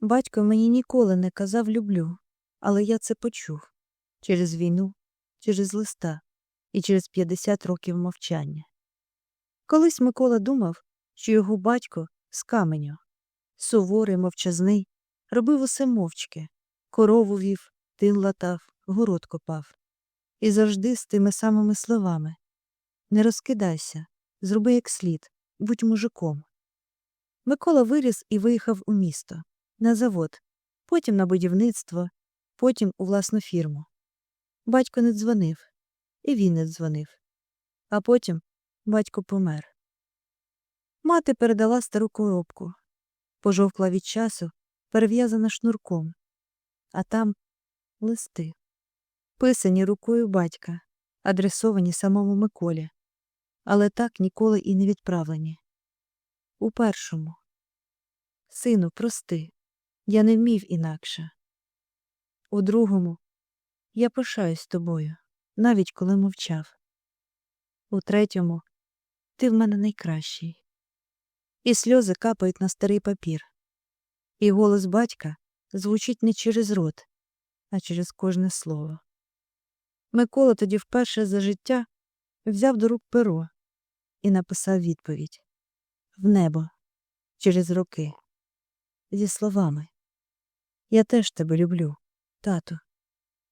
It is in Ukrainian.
Батько мені ніколи не казав люблю, але я це почув через війну, через листа і через 50 років мовчання. Колись Микола думав, що його батько з каменю, суворий, мовчазний, робив усе мовчки, корову вів, тин латав, город копав. І завжди з тими самими словами Не розкидайся, зроби як слід, будь мужиком. Микола виріс і виїхав у місто, на завод, потім на будівництво, потім у власну фірму. Батько не дзвонив, і він не дзвонив. А потім батько помер. Мати передала стару коробку, пожовкла від часу, перев'язана шнурком, а там листи, писані рукою батька, адресовані самому Миколі, але так ніколи і не відправлені. У першому Сину, прости, я не вмів інакше. У другому я пишаюсь тобою, навіть коли мовчав. У третьому ти в мене найкращий. І сльози капають на старий папір. І голос батька звучить не через рот, а через кожне слово. Микола тоді вперше за життя взяв до рук перо і написав відповідь в небо через роки зі словами Я теж тебе люблю, тату.